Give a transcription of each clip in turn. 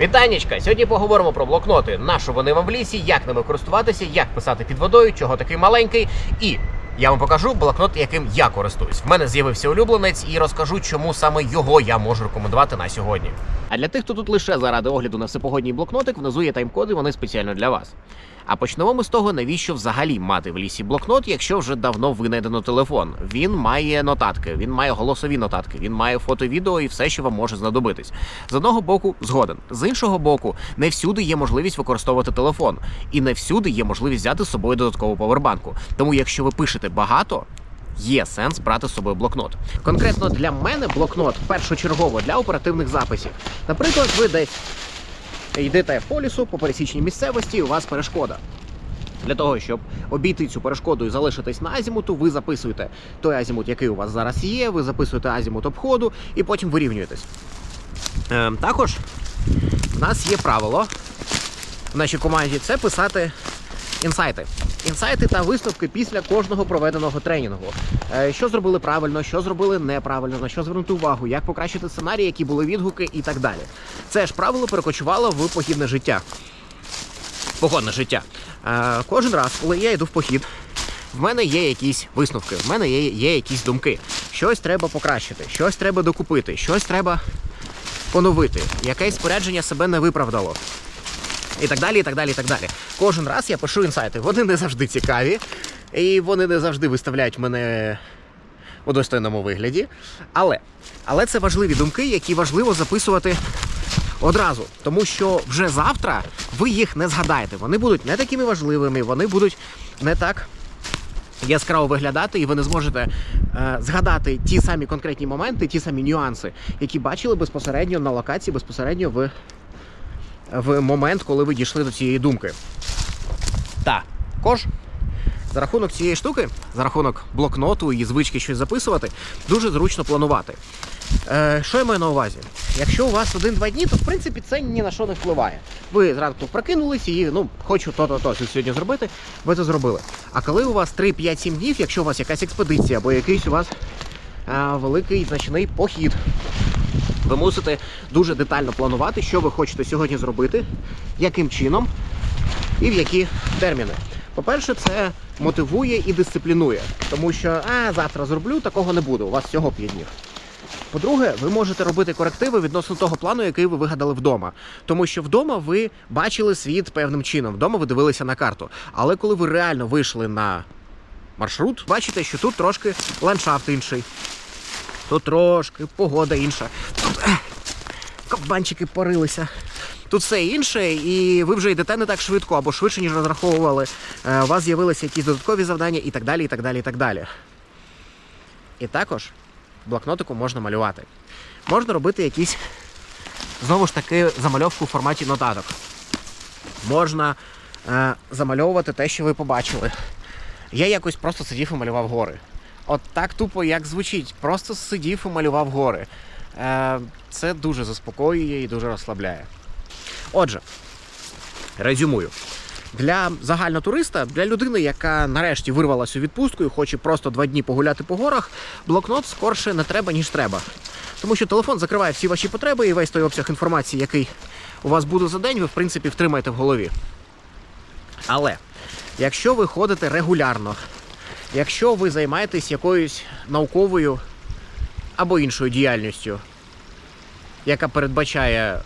Вітанечка! Сьогодні поговоримо про блокноти. Нащо вони вам в лісі, як ними користуватися, як писати під водою, чого такий маленький. І я вам покажу блокнот, яким я користуюсь. В мене з'явився улюбленець, і розкажу, чому саме його я можу рекомендувати на сьогодні. А для тих, хто тут лише заради огляду на всепогодній блокнотик, внизу є тайм-коди, вони спеціально для вас. А почнемо ми з того, навіщо взагалі мати в лісі блокнот, якщо вже давно винайдено телефон. Він має нотатки, він має голосові нотатки, він має фото, відео і все, що вам може знадобитись. З одного боку, згоден. З іншого боку, не всюди є можливість використовувати телефон, і не всюди є можливість взяти з собою додаткову повербанку. Тому, якщо ви пишете багато. Є сенс брати з собою блокнот. Конкретно для мене блокнот першочергово для оперативних записів. Наприклад, ви десь йдете по лісу, по пересічній місцевості, і у вас перешкода. Для того, щоб обійти цю перешкоду і залишитись на азімуту, ви записуєте той азімут, який у вас зараз є, ви записуєте азімут обходу і потім вирівнюєтесь. Е, також в нас є правило в нашій команді це писати інсайти. Інсайти та висновки після кожного проведеного тренінгу. Е, Що зробили правильно, що зробили неправильно, на що звернути увагу, як покращити сценарій, які були відгуки і так далі. Це ж правило перекочувало в похідне життя. Походне життя. Е, Кожен раз, коли я йду в похід, в мене є якісь висновки, в мене є, є якісь думки. Щось треба покращити, щось треба докупити, щось треба поновити, якесь спорядження себе не виправдало. І так далі, і так далі, і так далі. Кожен раз я пишу інсайти. Вони не завжди цікаві, і вони не завжди виставляють мене у достойному вигляді. Але, але це важливі думки, які важливо записувати одразу. Тому що вже завтра ви їх не згадаєте. Вони будуть не такими важливими, вони будуть не так яскраво виглядати, і ви не зможете е, згадати ті самі конкретні моменти, ті самі нюанси, які бачили безпосередньо на локації, безпосередньо в в момент, коли ви дійшли до цієї думки. Також за рахунок цієї штуки, за рахунок блокноту і звички щось записувати, дуже зручно планувати. Е, що я маю на увазі? Якщо у вас один-два дні, то в принципі це ні на що не впливає. Ви зранку прокинулись і ну хочу то-то-то сьогодні зробити, ви це зробили. А коли у вас 3-5-7 днів, якщо у вас якась експедиція або якийсь у вас е, великий значний похід, ви мусите дуже детально планувати, що ви хочете сьогодні зробити, яким чином і в які терміни. По-перше, це мотивує і дисциплінує, тому що а завтра зроблю, такого не буде. У вас всього 5 днів. По-друге, ви можете робити корективи відносно того плану, який ви вигадали вдома. Тому що вдома ви бачили світ певним чином, вдома ви дивилися на карту. Але коли ви реально вийшли на маршрут, бачите, що тут трошки ландшафт інший. Тут трошки погода інша. Тут кабанчики порилися. Тут все інше, і ви вже йдете не так швидко або швидше, ніж розраховували. Е, У вас з'явилися якісь додаткові завдання і так далі, і так далі, і так далі. І також блокнотику можна малювати. Можна робити якісь, знову ж таки, замальовку в форматі нотаток. Можна е, замальовувати те, що ви побачили. Я якось просто сидів і малював гори. От так тупо, як звучить, просто сидів і малював гори. Е, це дуже заспокоює і дуже розслабляє. Отже, резюмую. Для загальнотуриста, для людини, яка нарешті вирвалася у відпустку і хоче просто два дні погуляти по горах, блокнот скорше не треба, ніж треба. Тому що телефон закриває всі ваші потреби і весь той обсяг інформації, який у вас буде за день, ви в принципі втримаєте в голові. Але якщо ви ходите регулярно, якщо ви займаєтесь якоюсь науковою або іншою діяльністю, яка передбачає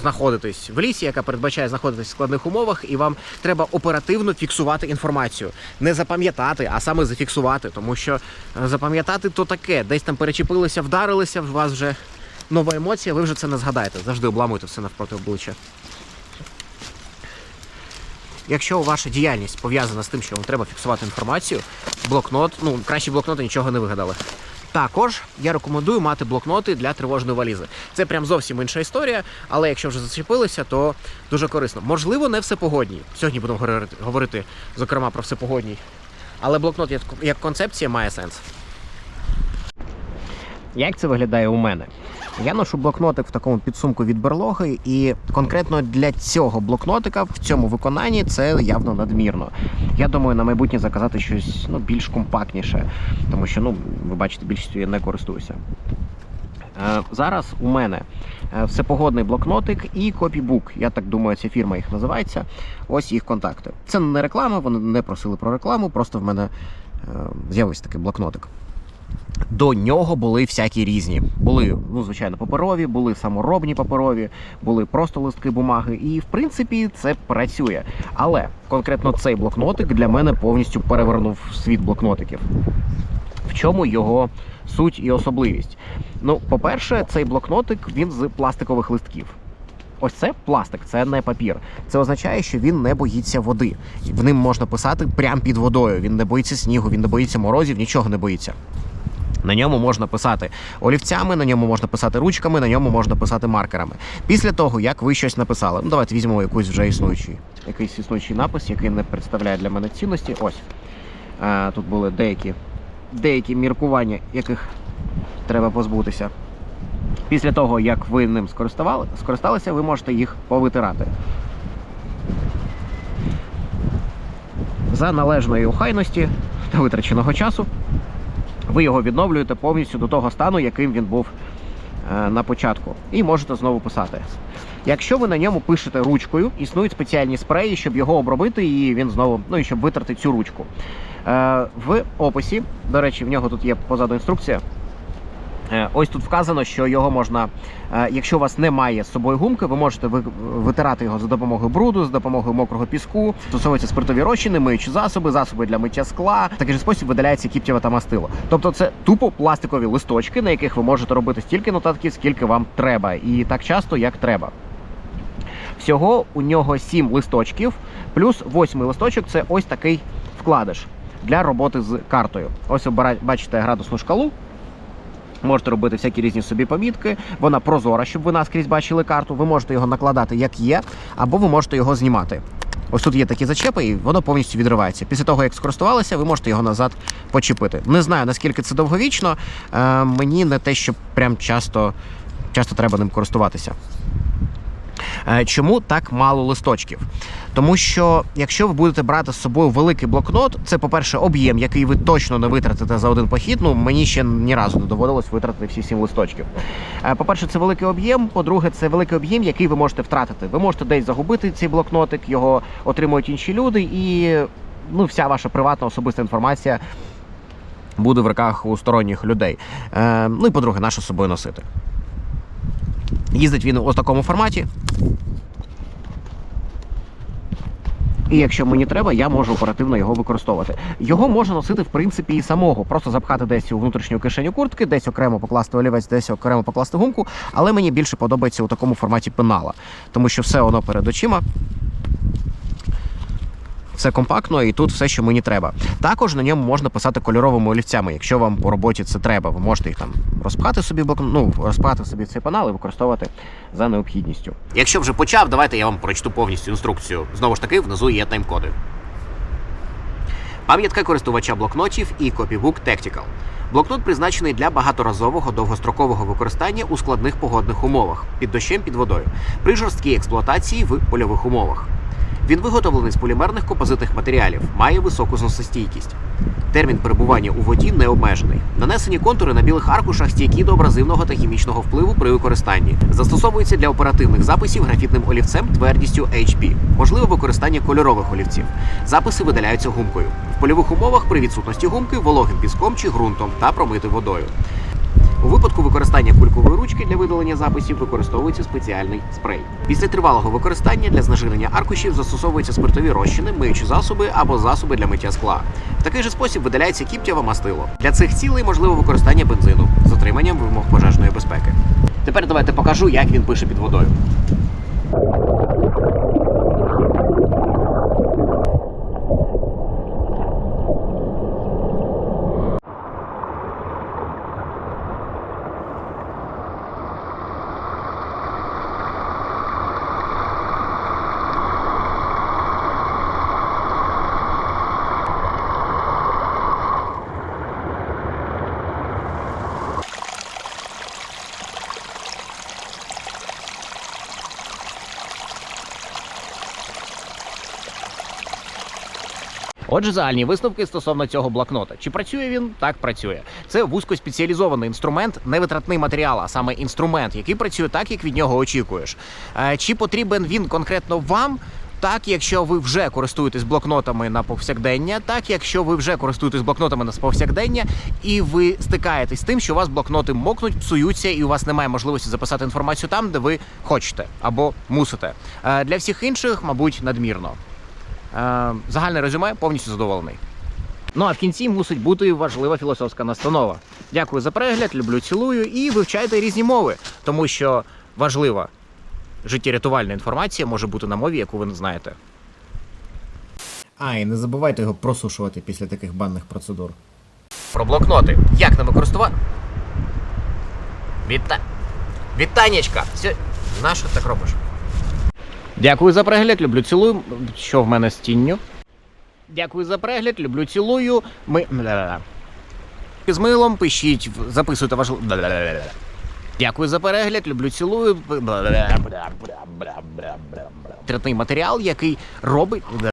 знаходитись в лісі, яка передбачає знаходитись в складних умовах, і вам треба оперативно фіксувати інформацію. Не запам'ятати, а саме зафіксувати. Тому що е, запам'ятати то таке, десь там перечепилися, вдарилися, у вас вже нова емоція, ви вже це не згадаєте. Завжди обламуєте все навпроти обличчя. Якщо ваша діяльність пов'язана з тим, що вам треба фіксувати інформацію, блокнот, ну краще блокноти нічого не вигадали. Також я рекомендую мати блокноти для тривожної валізи. Це прям зовсім інша історія, але якщо вже зачепилися, то дуже корисно. Можливо, не всепогодній. Сьогодні будемо говорити, зокрема про всепогодній. Але блокнот як концепція має сенс. Як це виглядає у мене? Я ношу блокнотик в такому підсумку від берлоги, і конкретно для цього блокнотика в цьому виконанні це явно надмірно. Я думаю, на майбутнє заказати щось ну, більш компактніше, тому що, ну, ви бачите, більшістю я не користуюся. Е, Зараз у мене е, всепогодний блокнотик і копібук. Я так думаю, ця фірма їх називається. Ось їх контакти. Це не реклама, вони не просили про рекламу, просто в мене е, з'явився такий блокнотик. До нього були всякі різні. Були, ну, звичайно, паперові, були саморобні паперові, були просто листки бумаги. І в принципі це працює. Але конкретно цей блокнотик для мене повністю перевернув світ блокнотиків. В чому його суть і особливість? Ну, по-перше, цей блокнотик він з пластикових листків. Ось це пластик, це не папір. Це означає, що він не боїться води. В ним можна писати прямо під водою. Він не боїться снігу, він не боїться морозів, нічого не боїться. На ньому можна писати олівцями, на ньому можна писати ручками, на ньому можна писати маркерами. Після того, як ви щось написали, ну давайте візьмемо якийсь вже існуючий, якийсь існуючий напис, який не представляє для мене цінності. Ось а, тут були деякі, деякі міркування, яких треба позбутися. Після того, як ви ним скористалися, ви можете їх повитирати. За належної охайності та витраченого часу ви його відновлюєте повністю до того стану, яким він був е, на початку, і можете знову писати. Якщо ви на ньому пишете ручкою, існують спеціальні спреї, щоб його обробити, і він знову, ну і щоб витрати цю ручку. Е, в описі, до речі, в нього тут є позаду інструкція. Е, Ось тут вказано, що його можна, е, якщо у вас немає з собою гумки, ви можете витирати його за допомогою бруду, за допомогою мокрого піску. Стосовується спиртові розчини, миючі засоби, засоби для миття скла. В такий же спосіб видаляється кіптєве та мастило. Тобто це тупо пластикові листочки, на яких ви можете робити стільки нотатків, скільки вам треба, і так часто, як треба. Всього у нього 7 листочків, плюс восьмий листочок це ось такий вкладиш для роботи з картою. Ось ви бачите градусну шкалу. Можете робити всякі різні собі помітки. Вона прозора, щоб ви наскрізь бачили карту. Ви можете його накладати як є, або ви можете його знімати. Ось тут є такі зачепи, і воно повністю відривається. Після того, як скористувалися, ви можете його назад почепити. Не знаю, наскільки це довговічно. Е, мені не те, що прям часто, часто треба ним користуватися. Е, Чому так мало листочків? Тому що якщо ви будете брати з собою великий блокнот, це, по-перше, об'єм, який ви точно не витратите за один похід. Ну мені ще ні разу не доводилось витратити всі сім листочків. Е, По-перше, це великий об'єм. По-друге, це великий об'єм, який ви можете втратити. Ви можете десь загубити цей блокнотик, його отримують інші люди, і ну, вся ваша приватна особиста інформація буде в руках у сторонніх людей. Е, ну і по-друге, з собою носити. Їздить він у такому форматі. І якщо мені треба, я можу оперативно його використовувати. Його можна носити в принципі і самого, просто запхати десь у внутрішню кишеню куртки, десь окремо покласти олівець, десь окремо покласти гумку. Але мені більше подобається у такому форматі пенала, тому що все воно перед очима. Все компактно і тут все, що мені треба. Також на ньому можна писати кольоровими олівцями, якщо вам по роботі це треба. Ви можете їх там розпхати собі ну, розпхати собі цей пенал і використовувати за необхідністю. Якщо вже почав, давайте я вам прочту повністю інструкцію. Знову ж таки, внизу є тайм-коди. Пам'ятка користувача блокнотів і Copybook Tactical. Блокнот призначений для багаторазового довгострокового використання у складних погодних умовах під дощем під водою при жорсткій експлуатації в польових умовах. Він виготовлений з полімерних композитних матеріалів, має високу зносостійкість. Термін перебування у воді не обмежений. Нанесені контури на білих аркушах стійкі до абразивного та хімічного впливу при використанні. Застосовується для оперативних записів графітним олівцем твердістю HB. Можливе використання кольорових олівців. Записи видаляються гумкою. В польових умовах при відсутності гумки вологим піском чи ґрунтом та промити водою. У випадку використання кулькової ручки для видалення записів використовується спеціальний спрей. Після тривалого використання для знежирення аркушів застосовуються спиртові розчини, миючі засоби або засоби для миття скла. В такий же спосіб видаляється кіптєве мастило. Для цих цілей можливо використання бензину з дотриманням вимог пожежної безпеки. Тепер давайте покажу, як він пише під водою. Отже, загальні висновки стосовно цього блокнота. Чи працює він? Так працює. Це вузькоспеціалізований інструмент, не витратний матеріал, а саме інструмент, який працює так, як від нього очікуєш. Е, Чи потрібен він конкретно вам? Так, якщо ви вже користуєтесь блокнотами на повсякдення, так якщо ви вже користуєтесь блокнотами на повсякдення, і ви стикаєтесь з тим, що у вас блокноти мокнуть, псуються, і у вас немає можливості записати інформацію там, де ви хочете або мусите. Е, Для всіх інших, мабуть, надмірно. Е, Загальне резюме повністю задоволений. Ну а в кінці мусить бути важлива філософська настанова. Дякую за перегляд, люблю, цілую і вивчайте різні мови, тому що важлива життєрятувальна інформація може бути на мові, яку ви не знаєте. А, і не забувайте його просушувати після таких банних процедур. Про блокноти. Як ними користувати? Віта... Вітанечка! Сьо... Нащо так робиш? Дякую за перегляд, люблю цілую. Що в мене з тінню? Дякую за перегляд, люблю цілую. Ми. З милом пишіть, записуйте ваш. Дякую за перегляд, люблю цілую. Третний матеріал, який робить.